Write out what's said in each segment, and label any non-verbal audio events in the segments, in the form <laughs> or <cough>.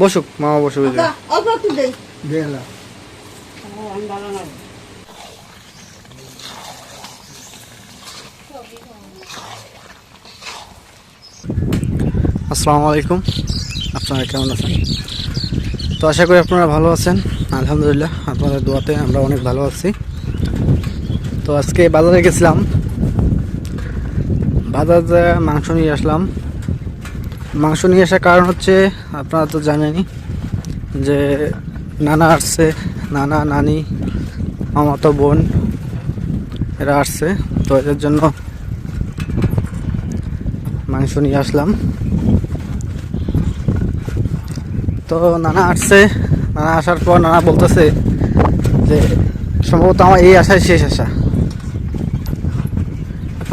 বসুক মামা বসুক জায়গায়। অল্প একটু দেই। আসসালামু আলাইকুম। আপনারা কেমন আছেন? তো আশা করি আপনারা ভালো আছেন। আলহামদুলিল্লাহ আপনাদের দোয়াতে আমরা অনেক ভালো আছি। তো আজকে বাজারে গেছিলাম। বাজারে মাংস নিয়ে আসলাম। মাংস নিয়ে আসার কারণ হচ্ছে, আপনারা তো জানেনই যে নানা আসছে, নানা নানি, মামাতো বোন, এরা আসছে। তো এদের জন্য মাংস নিয়ে আসলাম। তো নানা আসছে, নানা আসার পর নানা বলতেছে যে, সম্ভবত আমার এই আশায় শেষ আশা।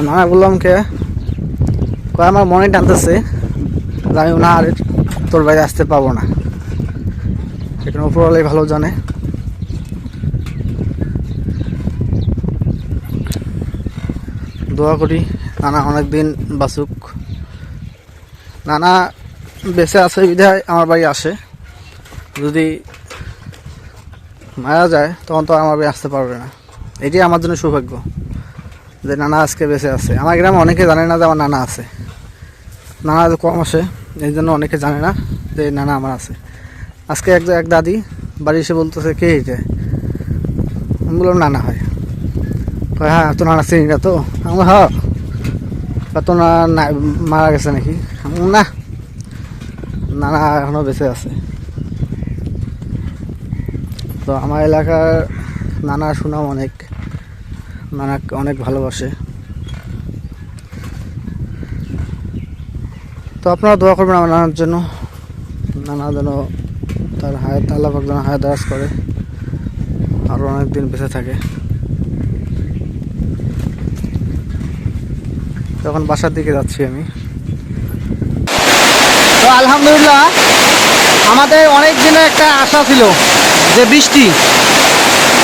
নানা বললাম, কে? আমার মনে টানতেছে। আমি না আর তোর বাইরে আসতে পাবো না। সেখানে উপরওয়ালাই ভালো জানে। দোয়া করি নানা অনেক দিন বাসুক নানা বেঁচে আছে বিধায় আমার বাড়ি আসে। যদি মারা যায়, তখন তো আমার বাড়ি আসতে পারবে না। এটাই আমার জন্য সৌভাগ্য, যে নানা আজকে বেঁচে আছে। আমার গ্রামে অনেকে জানে না যে আমার নানা আছে। নানা কম আসে। এই জন্য অনেকে জানে না যে নানা আমার আছে। আজকে এক এক দাদি বাড়ি এসে বলতেছে, কে এটা আমি বললাম, নানা হয় হ্যাঁ তো নানা চিনি না তো? আমি হ্যাঁ। তো না, মারা গেছে নাকি? না। নানা এখনও বেঁচে আছে। তো আমার এলাকার নানা সুনাম অনেক। নানা অনেক ভালোবাসে। তো আপনারা দোয়া করবেন আমার নানার জন্য। নানা যেন তার হায়াত, আল্লাহ যেন হায়াত দারাজ করে। আরও অনেক দিন বেঁচে থাকে। তখন বাসার দিকে যাচ্ছি আমি। তো আলহামদুলিল্লাহ, আমাদের অনেক দিনের একটা আশা ছিল যে বৃষ্টি।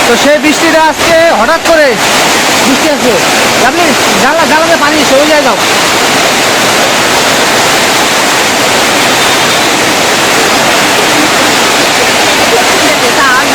তো সেই বৃষ্টিটা আজকে হঠাৎ করে বৃষ্টি আপনি জানলা জানলাতে পানি এসে ওই জায়গায় যাও 谢谢你的解散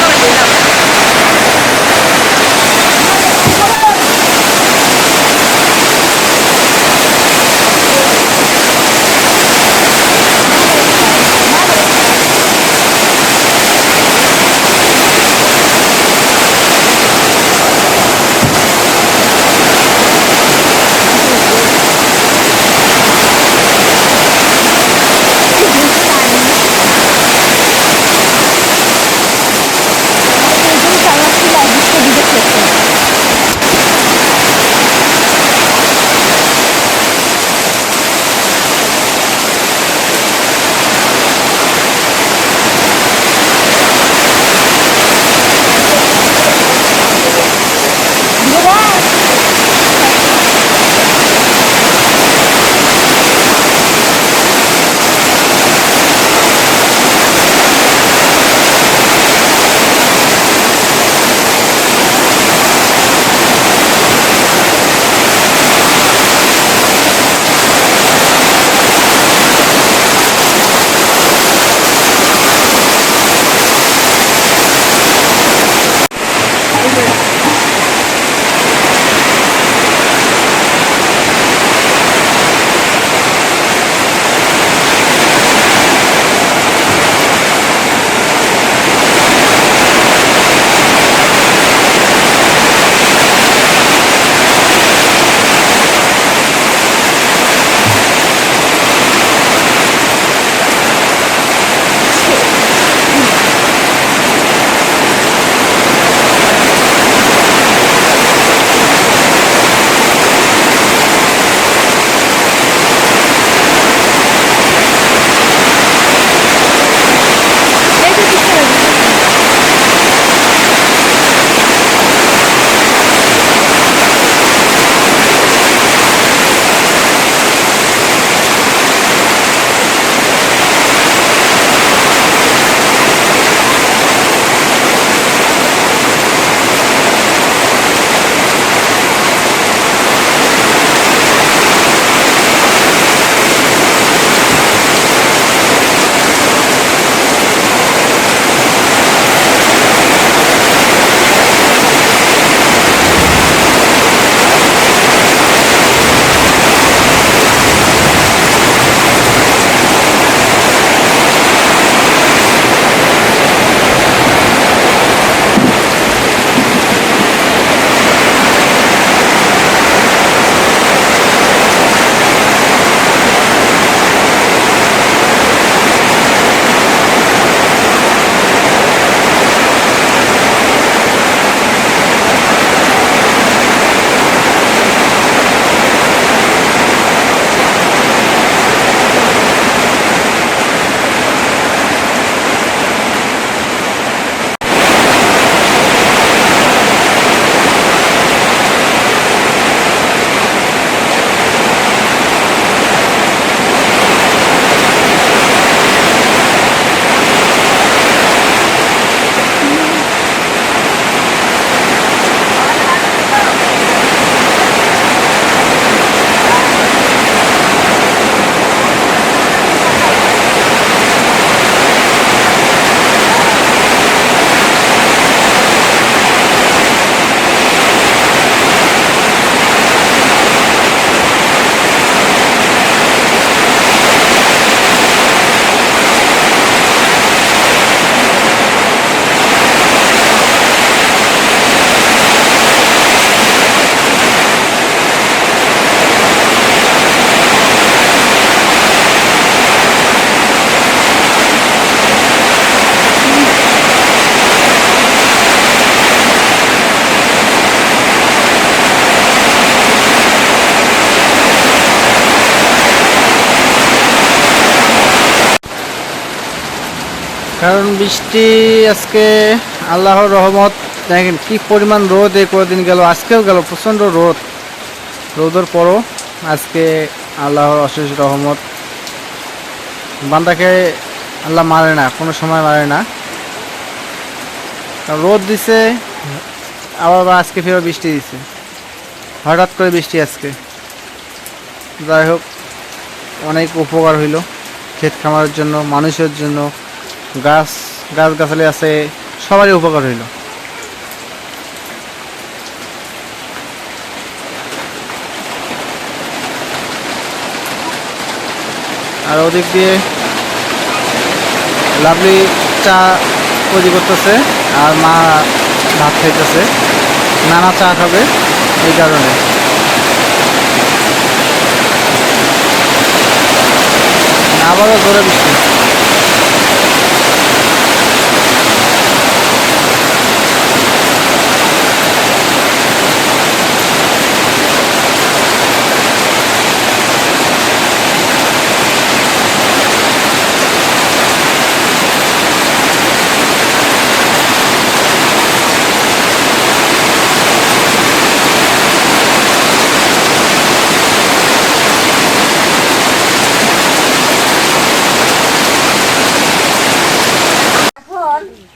কারণ বৃষ্টি আজকে আল্লাহর রহমত। দেখেন কি পরিমাণ রোদ এই কদিন গেল, আজকেও গেল, প্রচণ্ড রোদ। রোদের পরও আজকে আল্লাহর অশেষ রহমত। বান্দাকে আল্লাহ মারে না, কোনো সময় মারে না। রোদ দিছে আবার আজকে ফের বৃষ্টি দিছে। হঠাৎ করে বৃষ্টি আজকে। যাই হোক, অনেক উপকার হইল। ক্ষেত খামারের জন্য, মানুষের জন্য গাছ গাছ গাছালি আছে, সবারই উপকার হইল। আর ওদিক দিয়ে লাভলি চা তৈরি করতেছে, আর মা ভাত খাইতেছে। নানা চা খাবে এই কারণে। আবারও জোরে বৃষ্টি।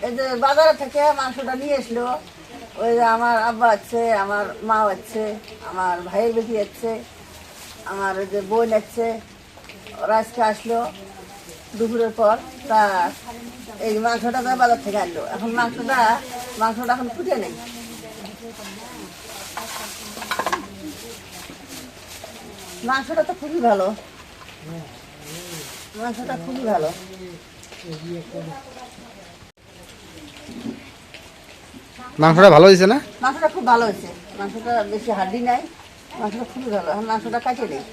এই যে বাজার থেকে মাংসটা নিয়ে আসলো ওই যে আমার আব্বা আছে, আমার মা আছে, আমার ভাইয়ের বেটি আছে, আমার ওই যে বোন আছে। ওরা আজকে আসলো দুপুরের পর। তা এই মাংসটা তো বাজার থেকে আনলো। এখন মাংসটা মাংসটা এখন ফুটে নেই। মাংসটা তো খুবই ভালো। মাংসটা খুবই ভালো। মাংসটা ভালো হয়েছে না? মাংসটা খুব ভালো হয়েছে। মাংসটা বেশি হাড্ডি নাই। মাংসটা খুবই ভালো। মাংসটা কাটিয়ে দিই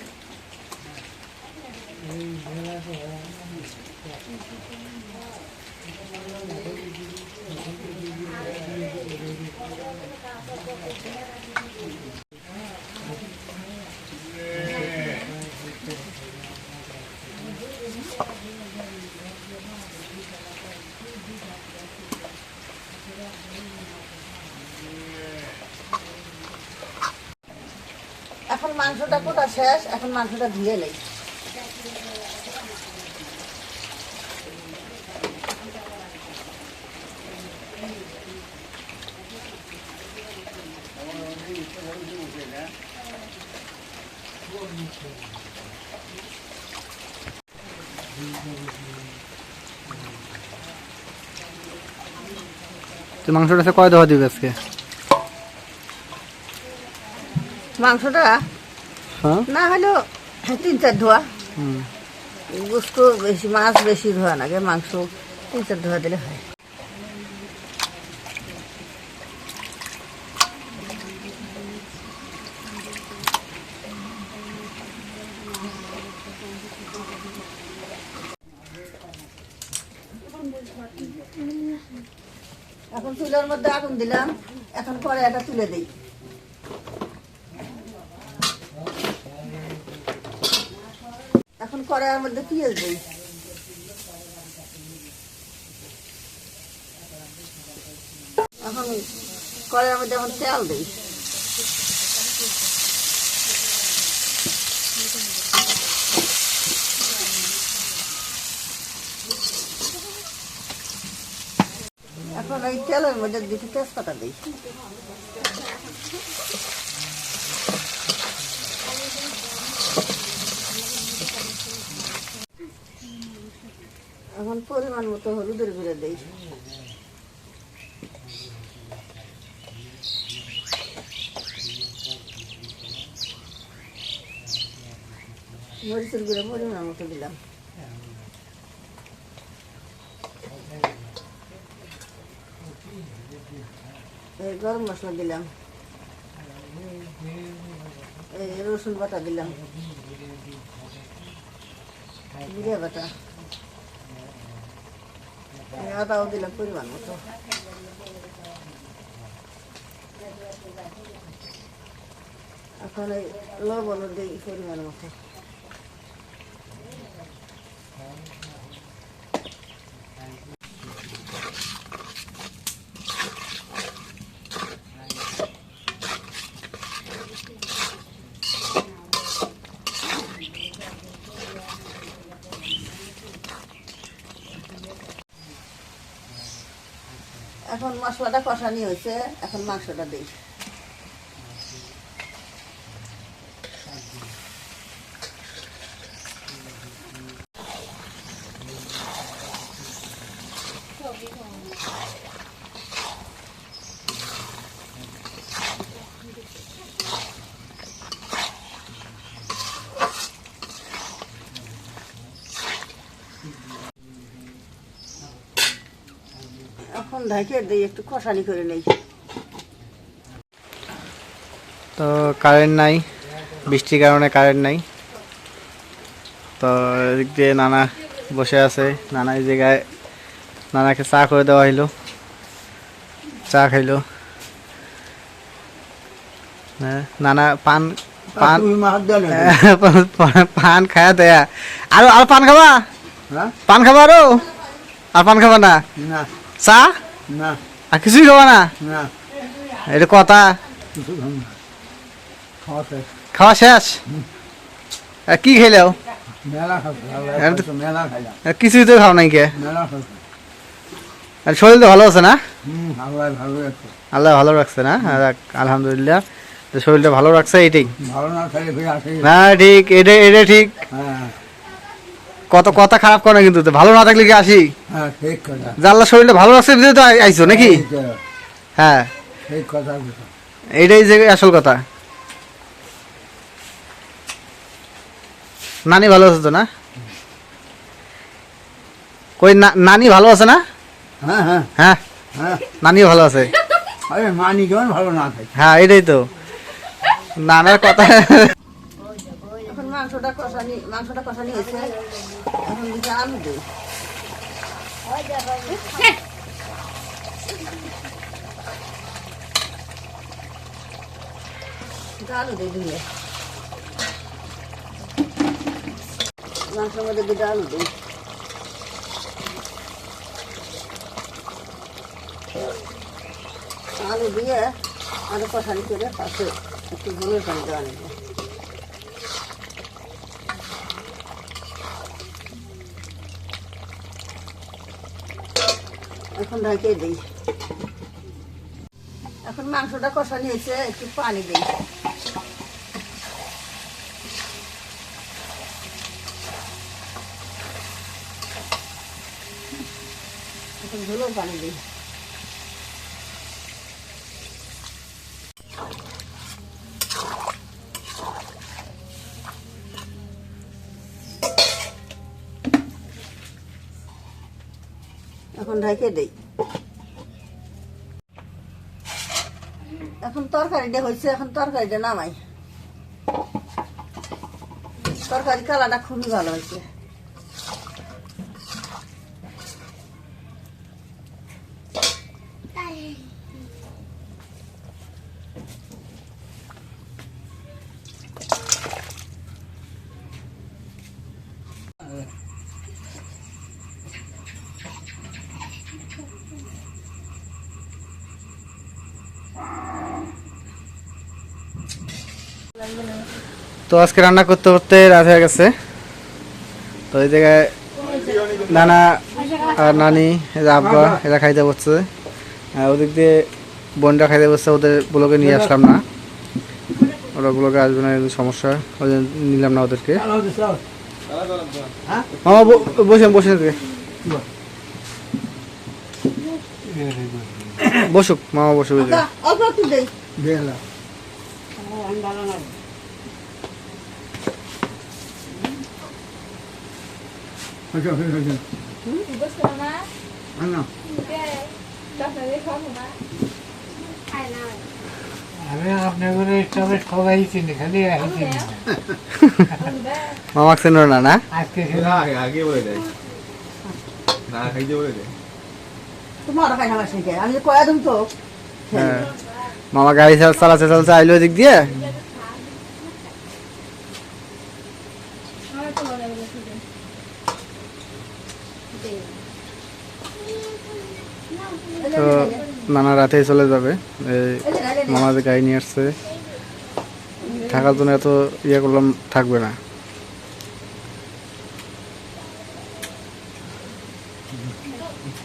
এখন মাংসটা কোটা শেষ এখন মাংসটা ধুয়ে নেই মাংসটা কয় দেওয়া দিবে আজকে? মাংসটা হ্যাঁ? না হলেও তিন চার ধোয়া। হুম। গোস্ত বেশি মাছ বেশি ধোয়া লাগে মাংস তিন চার ধোয়া দিলে হয়। এখন চুলের মধ্যে আগুন দিলাম এখন পরে এটা তুলে দিই। এখন কড়াইয়ের মধ্যে পেঁয়াজ দিই এখন কড়াইয়ের মধ্যে এখন তেল দিই এখন এই তেলের মধ্যে দুটো তেজপাতা দিই এখন পরিমাণ মতো হলুদের গুঁড়ো দিই। মরিচের গুঁড়ো পরিমাণ মতো দিলাম। এই গরম মশলা দিলাম। এই রসুন বাটা দিলাম। জিরে বাটা। আদাও দিলাম পরিমাণ মতো এখন এই লবণ দিই পরিমাণ মতো মশলাটা কষানি হয়েছে এখন মাংসটা দিই। ঢাকে দিই একটু কষানি করে নেই। তো কারেন্ট নাই বৃষ্টির কারণে কারেন্ট নাই। তো এদিক দিয়ে নানা বসে আছে নানা এই জায়গায় নানাকে চা করে দেওয়া হইল। চা খাইলো। হ্যাঁ, নানা পান পান <laughs> পান খায়া দেয়া। আর আর পান খাবা? হ্যাঁ? পান খাবা আরও? আর পান খাবা না? না। চা? না। আর কিছুই খাবা না? না। এটা কথা। কিছু। খাওয়া শেষ। কি খেলেও আর কিছুই তো খাও নাই কে? আর শরীর তো ভালো আছে না? আল্লাহ ভালো রাখছে। না? আলহামদুলিল্লাহ শরীরটা ভালো রাখছে এইটাই। ভালো না না ঠিক এটা এটা ঠিক। হ্যাঁ। কত কথা খারাপ করে কিন্তু ভালো না থাকলে কি আসি? হ্যাঁ আল্লাহ শরীরটা ভালো রাখছে বুঝে তো আইছো নাকি? হ্যাঁ ঠিক কথা এইটাই যে আসল কথা। নানি ভালো আছে তো না? কই নানি ভালো আছে না? হ্যাঁ হ্যাঁ। হ্যাঁ। হ্যাঁ। নানিও ভালো আছে। আরে মানি কেমন ভালো না থাকে। হ্যাঁ এটাই তো। নানার কথা। মাংসটা কষানি মাংসটা কষানি হয়েছে এখন দিকে আলু দিই আলু দিই ধুয়ে মাংসের মধ্যে দুটো আলু দিই আলু দিয়ে আলু কষানি করে পাশে একটু ঝোলের পানি দেওয়া নেব এখন ঢাকে দিই। এখন মাংসটা কষা নিয়েছে একটু পানি দিই। এখন ধুলো পানি দিই। এখন রেখে দেই। এখন তরকারিটা হয়েছে এখন তরকারিটা নামাই। তরকারি কালারটা খুবই ভালো হয়েছে। তো আজকে রান্না করতে করতে রাত হয়ে গেছে। তো এই জায়গায় নানা আর নানি যে আব্বা এরা খাইতে বসছে। আর ওদিক দিয়ে বোনটা খাইতে বসছে ওদের গুলোকে নিয়ে আসলাম না। ওরা গুলোকে আসবে না সমস্যা। ওই জন্য নিলাম না ওদেরকে। মামা বসেন বসেন। বসুক মামা বসুক ওই জায়গায়। অল্প একটু দেই বেলা। হয়েছে, হয়েছে, হয়েছে। আনো। আমি আপনাদের তবে সবাই চিনি খালি আইছি না। মামা চেনো না না? আজকে আগে আগে বলে দেয়। না খাইতে বলে দেয়। তোমার খাই না আমি কয়া দিম তো? হ্যাঁ। মামা গাড়ি চাল- চালাতে চালাতে আইলো এদিক দিয়ে তো নানা রাতেই চলে যাবে মামা যে গাড়ি নিয়ে আসছে থাকার জন্য এত ইয়ে করলাম থাকবে না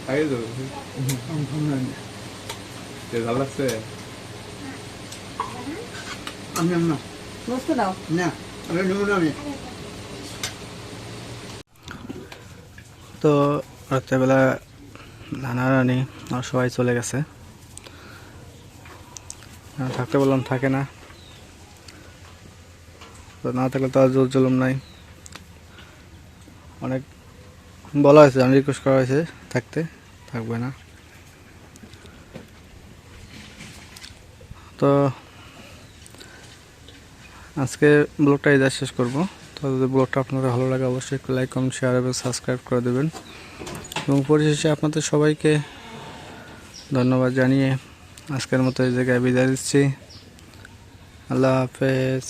কম কম লাগে। লাগছে আমি আমি না বুঝতে নাও না আমি নেব না আমি। তো রাত্রেবেলা নানা রানি আর সবাই চলে গেছে। থাকতে বললাম থাকে না। তো না থাকলে তো আর জোর জুলুম নাই। অনেক বলা হয়েছে অনেক রিকোয়েস্ট করা হয়েছে থাকতে থাকবে না। তো আজকে ব্লগটা এই শেষ করব। তো যদি ব্লগটা আপনাদের ভালো লাগে, অবশ্যই একটু লাইক কমেন্ট শেয়ার এবং সাবস্ক্রাইব করে দেবেন। এবং পরিশেষে আপনাদের সবাইকে ধন্যবাদ জানিয়ে আজকের মতো এই জায়গায় বিদায় দিচ্ছি আল্লাহ হাফেজ।